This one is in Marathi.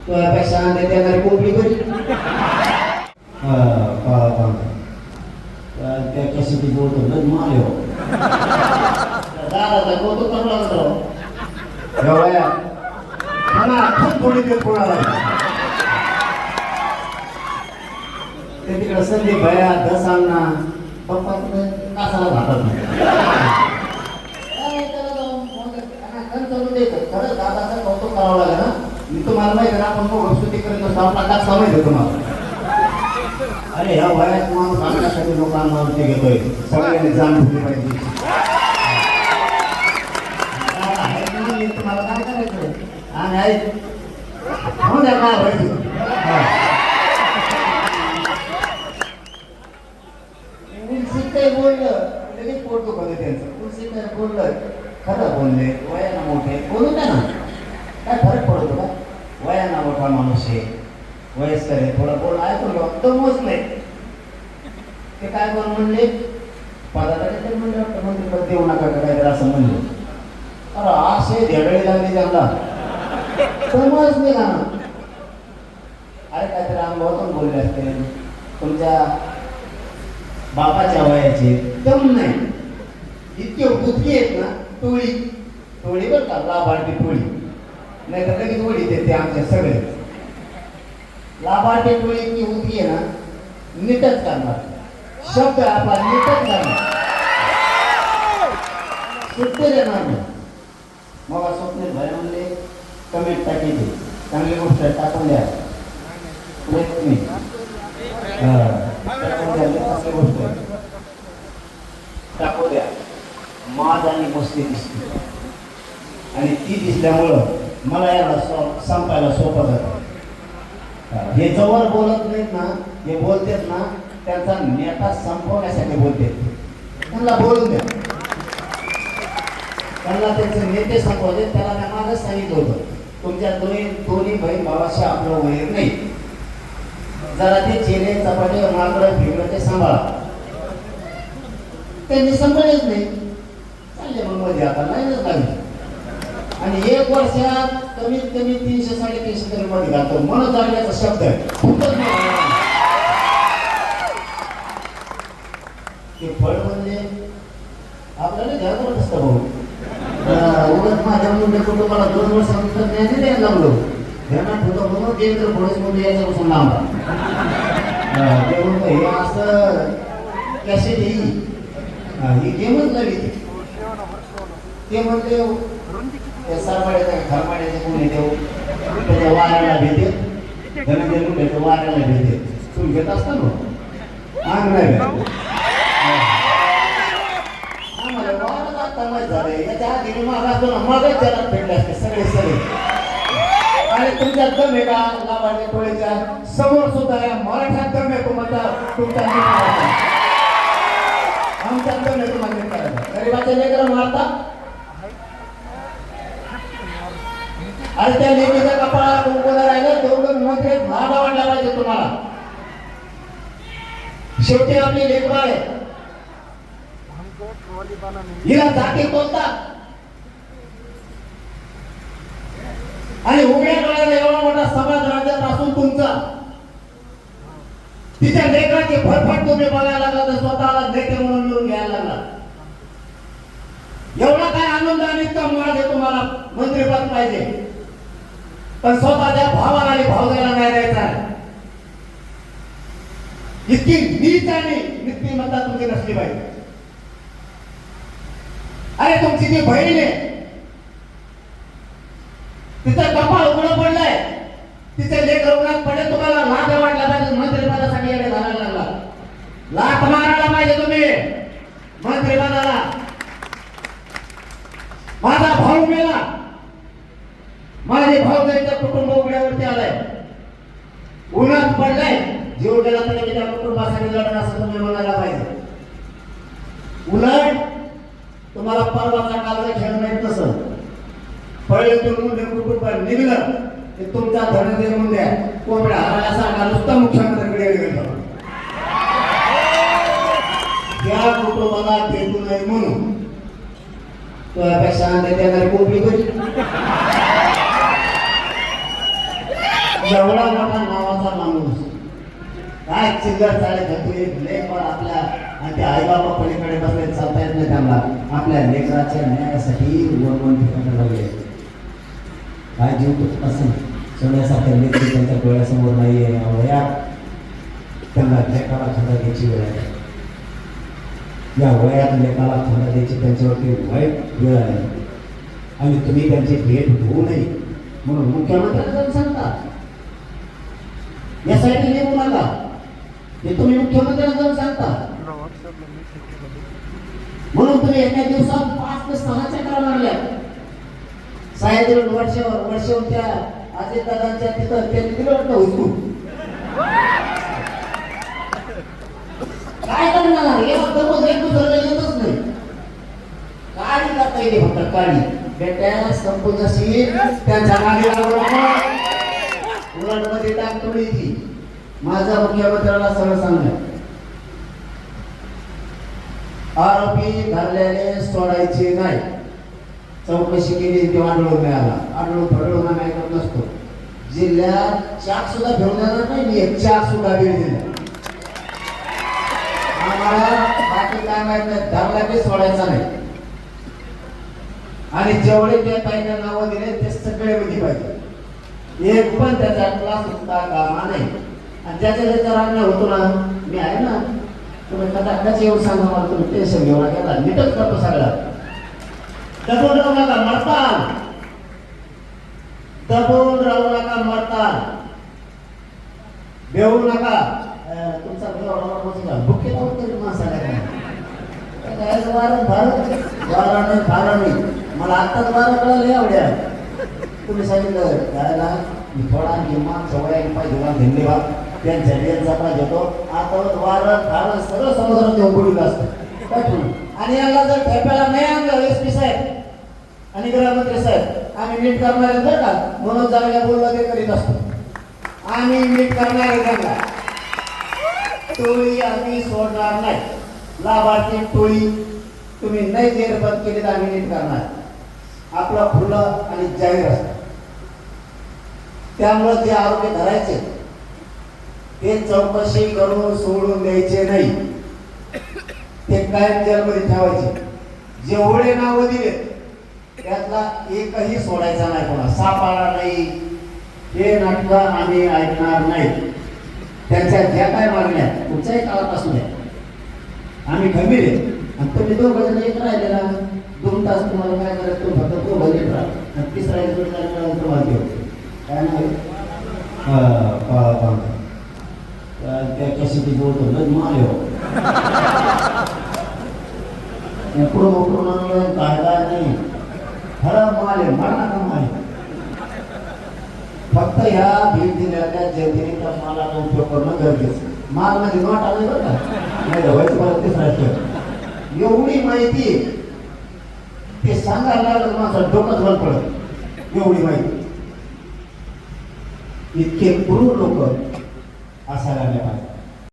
तुझ्यापेक्षा अंडे देणारी कोंबडी बरी त्या कशाची बोलतो लग माल हो दादा कौतुक करू लागलो एवढ्या खाना खूप थोडी ते कोणाला ते तिकडे संदीप भया दसांना पप्पा तिकडे कासाला घालत नाही काय त्याला जाऊन फोन करते. आणि खरं चालू दे. खरंच दादाचं कौतुक करावं लागेल ना मी तुम्हाला माहिती ना आपण मग स्तुती करत असतो आपला काच माहिती आहे तुम्हाला. अरे ह्या वयात माणूस आपल्यासाठी लोकांवरती घेतोय. सगळ्यांनी जाण ठेवली पाहिजे. तुम्हाला काय करायचं आणि आई हो द्या काय व्हायचं बोललं लगेच पोट दुखवलं त्यांचं. उलसीत बोललं खरं बोलले वयानं मोठे बोलू द्या ना काय फरक पडतो का वयानं मोठा वयस्कर आहे थोडं बोल ऐकून घेऊ मोजले ते काय बोल म्हणले? पदाला काहीतरी म्हणले वाटतं मंत्रिपद देऊ नका काय काहीतरी असं म्हणलं. अरे असे धेडळे लागले त्यांना. समज नाही ना. अरे काहीतरी अनुभवातून बोलले असते. तुमच्या बापाच्या वयाचे. दम नाही. इतके बुद्धी आहेत ना टोळी. टोळी बरं का लाभार्थी टोळी. नाही तर लगेच ओळी देते आमच्या सगळे. लाभार्थी टोळीची उंची आहे ना नीटच करणार. शब्द आपला नीटच करणार. सुट्टे देणार नाही. मग स्वप्न भय म्हणले कमेंट टाकी दे. चांगली गोष्ट टाकून द्या. टाकून द्या गोष्ट टाकू द्या. माज आणि मस्ती दिसते. आणि ती दिसल्यामुळं मला याला संपायला सोपं जातं. हे जवळ बोलत नाहीत ना हे बोलतेत ना त्यांचा नेता संपवण्यासाठी बोलते त्यांना बोलून द्या. त्यांना त्यांचे नेते संपवले त्याला मी मागच सांगितलं होतं. तुमच्या दोन्ही दोन्ही बहीण भावाशी आपलं वैर नाही. जरा ते चेने चपाटी मात्र फिरलं ते सांभाळा. त्यांनी संपलेच नाही. चालले मग मध्ये आता नाही लागले. आणि एक वर्षात कमीत कमी तीनशे साडेतीनशे तरी मध्ये तर मन जाण्याचा शब्द आहे. खूपच ते फळ म्हणजे आपल्याला घरात असतं भाऊ. उलट माझ्या मुलं कुटुंबाला दोन वर्षानंतर ज्ञानी द्यायला लागलो. ध्यानात ठेवतो म्हणून देवेंद्र फडणवीसमध्ये याच्यापासून लांब. अं, ते म्हणतो, हे असं कॅसेट येईल ही गेमच नवी ते. म्हणते सरमाड्याचा घरमाड्याचे कोण येते त्याच्या वाऱ्याला भेटे धनंजय वाऱ्याला भेटे तू घेत असता ना? आम्ही नाही आम्हाला आता याच्या आधी मी मागं भेटले असते सगळे सगळे. आणि तुमच्या दम आहे का लाभार्थी टोळीच्या समोर सुद्धा या मराठ्यात दम आहे तुम्हाला तुमचा आमच्या दम आहे तुम्हाला गरीबाचे मारता आणि त्या लेकीच्या कपाळाला कुंकुला राहिलं तेवढं मोठे भाडा वाटला तुम्हाला. शेवटी आपली लेकरं आहे हिला जाती कोणता? आणि उघड्या डोळ्याने एवढा मोठा समाज राज्यात असून तुमचा. तिच्या लेखाचे फटफट तुम्ही बघायला लागला तर स्वतःला नेते म्हणून मिळून घ्यायला लागला. एवढा काय आनंद आणि इतका माळ तुम्हाला मंत्रिपद पाहिजे. पण स्वतःच्या भावाला आणि भावजाला नाही द्यायचा. इतकी नीच आणि नीतिमत्ता तुमची नसली पाहिजे. अरे तुमची जी बहीण आहे तिचं कपाळ उघडं पडलंय. तिचे लेख रुग्णात पडले तुम्हाला लाभ वाटला पाहिजे मंत्रिपदासाठी येणे घालायला लागला लाख मारायला पाहिजे तुम्ही मंत्रिपदाला माझा भाऊ मेला माझे भाऊ त्यांच्या कुटुंब उघड्यावरती आलाय उन्हात पडलाय जीव गेला तरी कुटुंबासाठी लढण असं तुम्ही म्हणायला पाहिजे. उलट तुम्हाला परवाचा कालचा खेळ नाही तसं. पहिले तुम्ही कुटुंब निघलं की तुमचा धनदे मुंड्या कोंबड्या हरायसारखा नुसता मुख्यमंत्र्यांकडे गेलो. त्या कुटुंबाला भेटू नये म्हणून. तुझ्यापेक्षा अंडे देणारी कोंबडी करी एवढा मोठा नावाचा माणूस. काय चिल्लर चालेल धतुरी लेख पण आपल्या आणि ते आईबाबा पलीकडे बसले चालता येत नाही त्यांना. आपल्या लेकराच्या न्यायासाठी वन ठिकाणी लागले. काय जीव तुटत असेल? सोन्यासारख्या लेख त्यांच्या डोळ्यासमोर नाही आहे वयात त्यांना लेखाला थोडा द्यायची वेळ आहे. या वयात लेखाला थोडा द्यायची त्यांच्यावरती वाईट वेळ आहे. आणि तुम्ही त्यांची भेट होऊ नये. म्हणून मुख्यमंत्र्यांना सांगता. यासाठी नाही मुलाला हे तुम्ही मुख्यमंत्र्यांना जाऊन सांगता. म्हणून तुम्ही एका दिवसात पाच ते सहा चक्रा मारल्या. साहेब वर्षावर वर्षावर त्या अजित दादांच्या तिथं त्यांनी दिलं वाटतं हुसकून? काय करणार? हे फक्त मग एक दुसऱ्याला येतच नाही. काळी करता येते फक्त काळी बेट्या संपूर्ण त्यांच्या मागे लागू नको उलटमध्ये टाक थोडी माझा मुख्यमंत्र्याला सरळ सांगा आरोपी धरलेले सोडायचे नाही. चौकशी केली तेव्हा आढळून मिळाला. आढळून फडळून काय करत नसतो. जिल्ह्यात चाक सुद्धा घेऊन जाणार नाही मी एक चाक सुद्धा भेट दिला. आम्हाला बाकी काय माहीत नाही धरला बी सोडायचा नाही. आणि जेवढे त्या ताईंना नावं दिले ते सगळे विधी पाहिजे. एक पण त्याचा क्लास सुद्धा कामा नाही. आणि ज्याच्या ज्याच्या होतो ना मी आहे ना तुम्ही कदाच येऊन सांगा मला तुम्ही टेन्शन घेऊ नका नीटच करतो सगळा. दबून राहू नका मरताल. दबून राहू नका मरताल बेहू नका तुमचा बेवा बुके तरी माणसाला. काय वारं भारत वारा नाही फारा नाही. मला आत्ताच वारं कळालं आवड्या तुम्ही सांगितलं त्याला मी थोडा निर्माण सवय पाहिजे धन्यवाद त्यांच्या यांचा पाहिजे तो आता वारं फारं सगळं समुद्रात ते बुडीलं असतं. आणि यांना जर ठेपायला नाही आणलं एस पी साहेब आणि गृहमंत्री साहेब आम्ही नीट करणारे जर का म्हणून जरा बोललं ते करीत असतो. आम्ही नीट करणार त्यांना टोळी आम्ही सोडणार नाही. लाभार्थी टोळी तुम्ही नाही जेर केली तर आम्ही नीट करणार. आपलं फुलं आणि जाहीर असतं. त्यामुळं जे आरोग्य धरायचे ते चौकशी करून सोडून द्यायचे नाही. ते कायम जेलमध्ये ठेवायचे. जेवढे नाव दिले त्यातला एकही सोडायचा नाही कोणा सापाळा नाही. हे नाटक आम्ही ऐकणार नाही. त्यांच्या ज्या काय मागण्या कुठच्याही काळापासून आहे आम्ही खंबीर आहे आणि तुम्ही दोन भजन एक राहिले ना दोन तास तुम्हाला काय करायचं? तुम्ही फक्त तो भजन राहा. आणि तिसरा एक तुम्हाला काय नाव हा, त्या- त्या कशी ती बोलतो लग माल उकडून उकडून मोकळून आणलं काय काय नाही खरा माल आहे माल नका माल फक्त ह्या भीड जिल्ह्यातल्या जनतेने त्या मालाचा उपयोग करणं गरजेचं माल म्हणजे नॉट आलं बरं का नाही तर परत ते सारखं एवढी माहिती ते सांगायला लागलं माझं डोकंच बंद पडत एवढी माहिती इतके क्रूर लोक असायला नाही पाहिजे